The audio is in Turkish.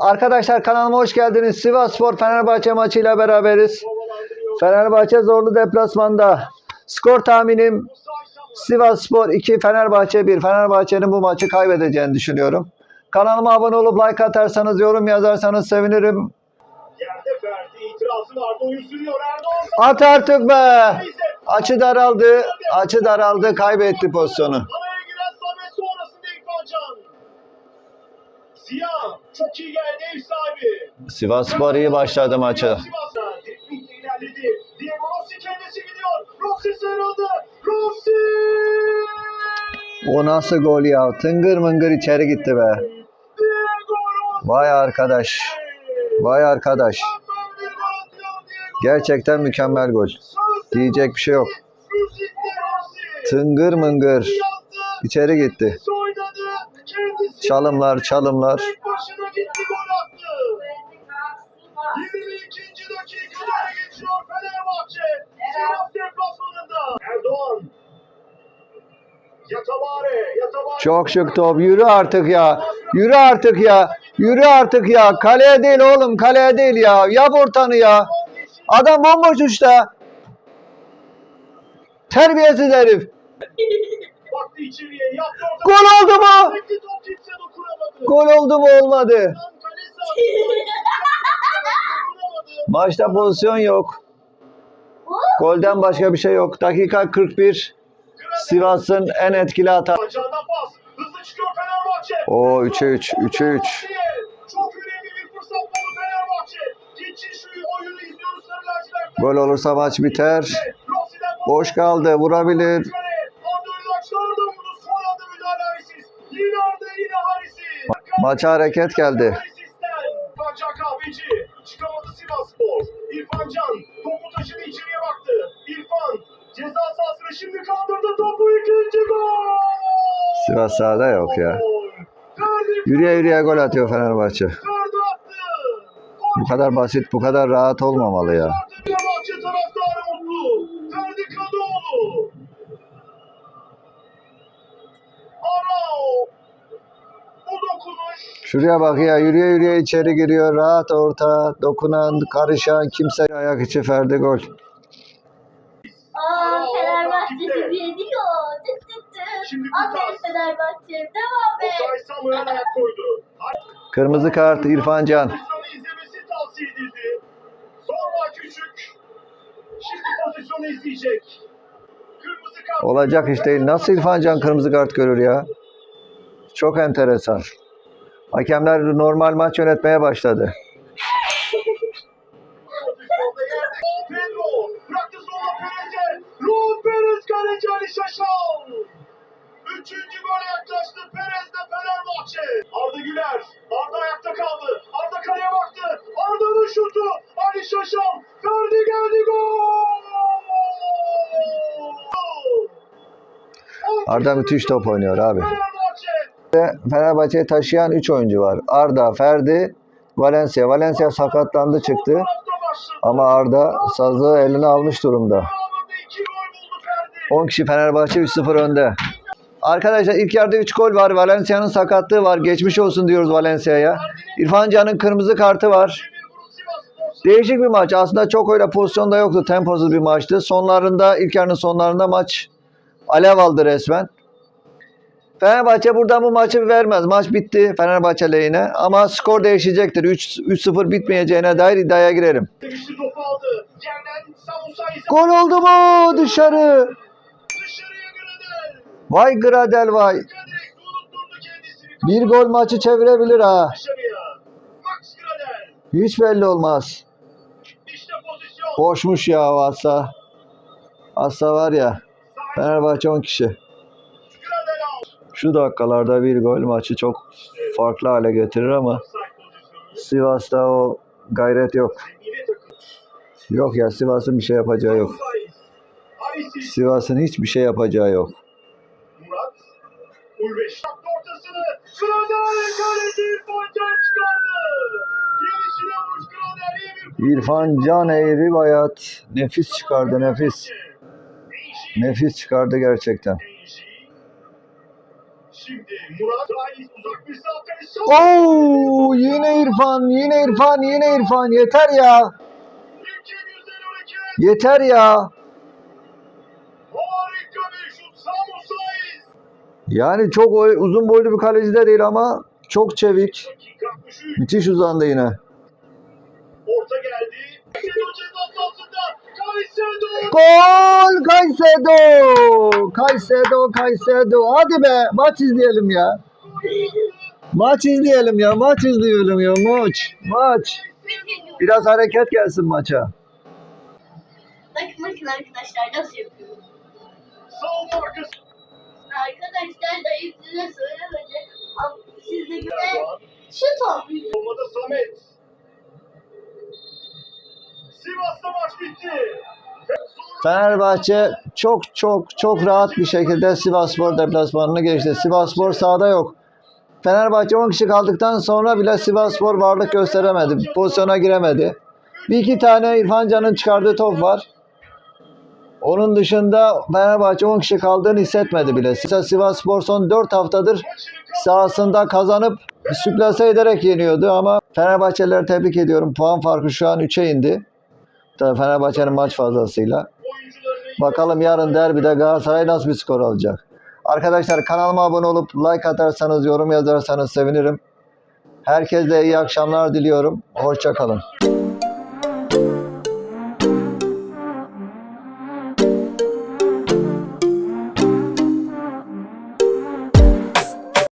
Arkadaşlar kanalıma hoş geldiniz. Sivas Spor Fenerbahçe maçıyla beraberiz. Fenerbahçe zorlu deplasmanda. Skor tahminim Sivas Spor 2, Fenerbahçe 1. Fenerbahçe'nin bu maçı kaybedeceğini düşünüyorum. Kanalıma abone olup like atarsanız, yorum yazarsanız sevinirim. At artık be! Açı daraldı. Açı daraldı. Kaybetti pozisyonu. Araya çok geldi ev sahibi. Sivas Spor iyi başladı maçı. Sivas'a driblingle ilerledi. Diego Rossi kendisi gidiyor. Rossi sarıldı. Rossi! O nasıl gol ya? Tıngır mıngır içeri gitti be. Vay arkadaş. Vay arkadaş. Gerçekten mükemmel gol. Diyecek bir şey yok. Tıngır mıngır. İçeri gitti. Çalımlar çalımlar. Gitti gol attı. 22. dakikada öne geçiyor Fenerbahçe. Sivas deplasmanında. Erdoğan. Yatabare. Yatabare. Çok şık top. Yürü artık ya. Yürü artık ya. Yürü artık ya. Kaleye değil oğlum. Kaleye değil ya. Yap ortanı ya. Adam bomboş uçta. Terbiyesiz herif. Gol oldu mu? Gol oldu mu olmadı. Maçta pozisyon yok. Golden başka bir şey yok. Dakika 41. Sivas'ın en etkili hata. O 3'e 3. 3'e 3. Çok önemli bir fırsat buldu Fenerbahçe. Geçiş oyunu izliyoruz Sarı lacivertler. Gol olursa maç biter. Boş kaldı. Vurabilir. Maça hareket geldi. İrfan Can kahveci. Çıkamadı Sivas Spor. İrfan Can. Topu taşıdı içeriye baktı. İrfan. Ceza sahasına şimdi kaldırdı topu. ikinci gol. Sivas sahada yok ya. Yürüye yürüye gol atıyor Fenerbahçe. Bu kadar basit, bu kadar rahat olmamalı ya. Şuraya bak ya, yürüye yürüye içeri giriyor. Rahat orta, dokunan, karışan kimse ayak içi Ferdi gol. Aa Fenerbahçe sizi yediyor. Tık tık tık. Şimdi Aferin Kutas. Fenerbahçe. Devam et. Osay Samuel ayak koydu. Kırmızı kart İrfan Can. Pozisyonu izlemesi tavsiye edildi. Zorba küçük. Şimdi pozisyonu izleyecek. Kırmızı kart. Olacak iş değil. Nasıl İrfan Can kırmızı kart görür ya? Çok enteresan. Hakemler normal maç yönetmeye başladı. Üçüncü gole yaklaştı Perez de Fenerbahçe. Arda Güler. Arda ayakta kaldı. Arda kaleye baktı. Arda'nın şutu. Ali Şaşal. Ferdi geldi gol. Arda müthiş top oynuyor abi. Fenerbahçe. Fenerbahçe'yi taşıyan 3 oyuncu var. Arda, Ferdi, Valencia. Valencia sakatlandı çıktı. Ama Arda sazı eline almış durumda. Devamında iki gol buldu Ferdi. 10 kişi Fenerbahçe 3-0 önde. Arkadaşlar ilk yarıda 3 gol var. Valencia'nın sakatlığı var. Geçmiş olsun diyoruz Valencia'ya. İrfan Can'ın kırmızı kartı var. Değişik bir maç. Aslında çok öyle pozisyonda yoktu. Temposuz bir maçtı. Sonlarında, ilk yarının sonlarında maç alev aldı resmen. Fenerbahçe buradan bu maçı vermez. Maç bitti Fenerbahçe lehine. Ama skor değişecektir. 3 3-0 bitmeyeceğine dair iddiaya girerim. Gol oldu mu? Dışarı. Vay Gradel vay. Bir gol maçı çevirebilir ha. Hiç belli olmaz. Boşmuş ya Assa. Assa var ya. Fenerbahçe 10 kişi. Şu dakikalarda bir gol maçı çok farklı hale getirir ama. Sivas'ta o gayret yok. Yok ya Sivas'ın bir şey yapacağı yok. Sivas'ın hiçbir şey yapacağı yok. İrfan Can Eğri Bayat nefis çıkardı nefis. Nefis çıkardı gerçekten. Şimdi Murat uzak. Oo, yine İrfan, yine İrfan, yine İrfan. Yeter ya. Yeter ya. Harika bir şut. Samu Saiz. Yani çok uzun boylu bir kaleci de değil ama çok çevik. Dakika 63. Müthiş uzandı yine. Orta geldi. Ceydo ceza sahasında. Gol Kaysedo. Kaysedo, Kaysedo. Hadi be maç izleyelim ya. Maç izleyelim ya. Maç izleyelim ya. Maç. Maç. Biraz hareket gelsin maça. Bakın bakın arkadaşlar nasıl yapıyorum. Savunma arkası. Arkadaşlar dayı size söylemedi. Ama siz de güzel şut olmuş. Savunmada Samet. Sivas'ta maç bitti. Fenerbahçe çok çok çok rahat bir şekilde Sivasspor deplasmanını geçti. Sivasspor sahada yok. Fenerbahçe 10 kişi kaldıktan sonra bile Sivasspor varlık gösteremedi. Pozisyona giremedi. Bir iki tane İrfan Can'ın çıkardığı top var. Onun dışında Fenerbahçe 10 kişi kaldığını hissetmedi bile. Mesela Sivasspor son 4 haftadır sahasında kazanıp süplase ederek yeniyordu ama Fenerbahçelileri tebrik ediyorum. Puan farkı şu an 3'e indi. Fenerbahçe'nin maç fazlasıyla. Bakalım yarın derbide Galatasaray nasıl bir skor alacak. Arkadaşlar kanalıma abone olup like atarsanız, yorum yazarsanız sevinirim. Herkese iyi akşamlar diliyorum. Hoşçakalın.